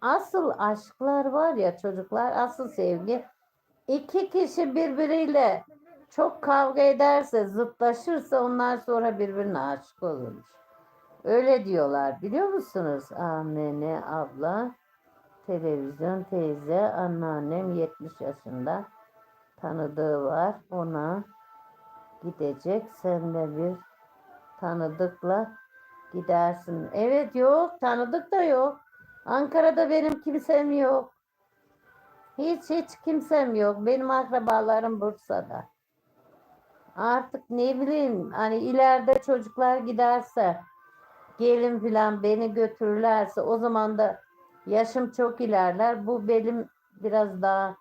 Asıl aşklar var ya çocuklar, asıl sevgi. İki kişi birbiriyle çok kavga ederse, zıtlaşırsa onlar sonra birbirine aşık olurmuş. Öyle diyorlar biliyor musunuz? Amene abla, televizyon teyze, anneannem 70 yaşında. Tanıdığı var. Ona gidecek. Sen de bir tanıdıkla gidersin. Evet yok. Tanıdık da yok. Ankara'da benim kimsem yok. Hiç hiç kimsem yok. Benim akrabalarım Bursa'da. Artık ne bileyim hani ileride çocuklar giderse gelin filan beni götürürlerse o zaman da yaşım çok ilerler. Bu benim biraz daha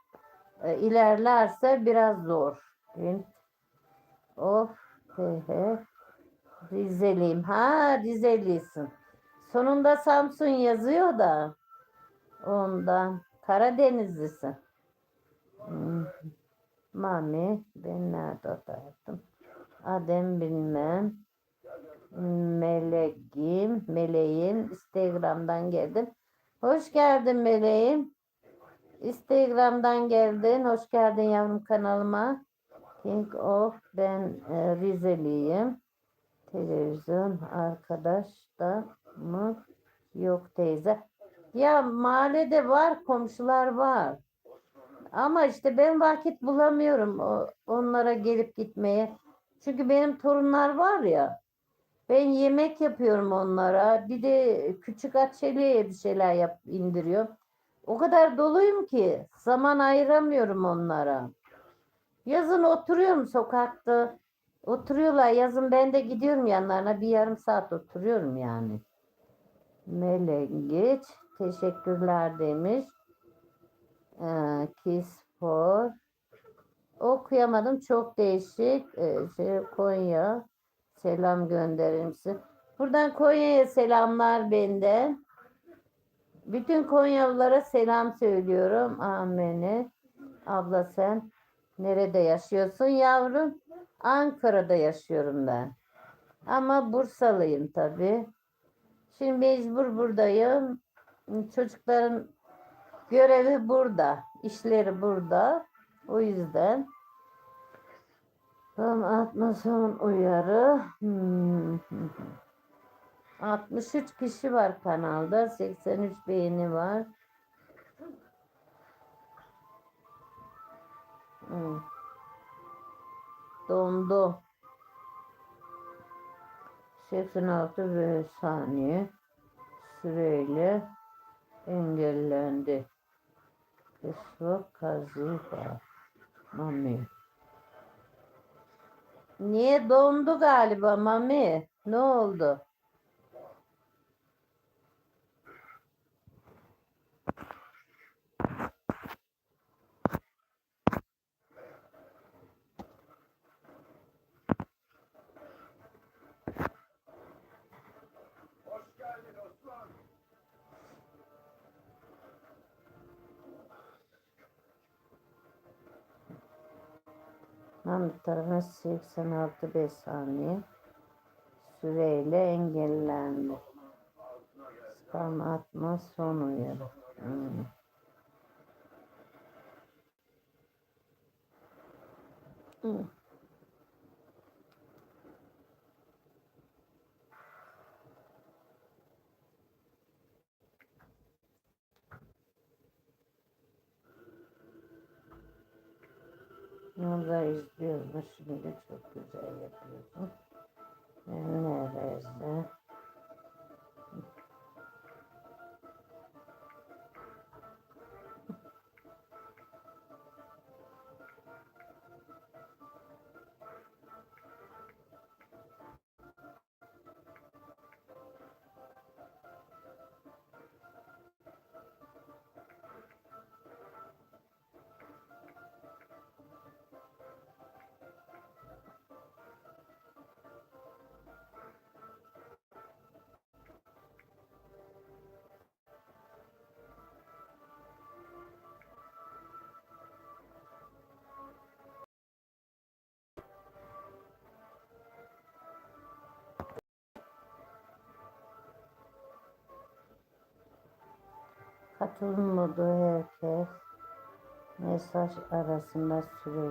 e, ilerlerse biraz zor. Of. He he. Rizeliyim. Ha Rizelisin. Sonunda Samsun yazıyor da ondan. Karadenizlisin. Hmm. Mami ben nerede oturuyordum? Adem bilmem. Meleğim, meleğim Instagram'dan geldim. Hoş geldin meleğim. Instagram'dan geldin. Hoş geldin yavrum kanalıma. King of ben e, Rizeliyim. Televizyon arkadaş da mı? Yok teyze. Ya mahallede var, komşular var. Ama işte ben vakit bulamıyorum onlara gelip gitmeye. Çünkü benim torunlar var ya. Ben yemek yapıyorum onlara. Bir de küçük açeliğe bir şeyler yap indiriyorum. O kadar doluyum ki zaman ayıramıyorum onlara. Yazın oturuyorum sokakta. Oturuyorlar. Yazın ben de gidiyorum yanlarına. Bir yarım saat oturuyorum yani. Melegeç. Teşekkürler demiş. Ee, Kiss for. Okuyamadım. Çok değişik. Ee, şey, Konya. Selam gönderir misin? Buradan Konya'ya selamlar benden. Bütün Konyalılara selam söylüyorum. Amene. Abla sen nerede yaşıyorsun yavrum? Ankara'da yaşıyorum ben. Ama Bursalıyım tabii. Şimdi mecbur buradayım. Çocukların görevi burada. işleri burada. O yüzden. Tam atmasın uyarı. Hmm. 63 kişi var kanalda. 83 beğeni var. Hmm. Dondu. 86 ve saniye süreyle engellendi. Kısmı kazıba. Mami. Niye dondu galiba Mami? Ne oldu? Hamit tarafına 86 5 saniye süreyle engellendi. Spam atma son uyarı. Hmm. Hmm. Burada izliyorum. Şimdi çok güzel yapıyorsun. Katılmadı herkes. Mesaj arasında süreyi.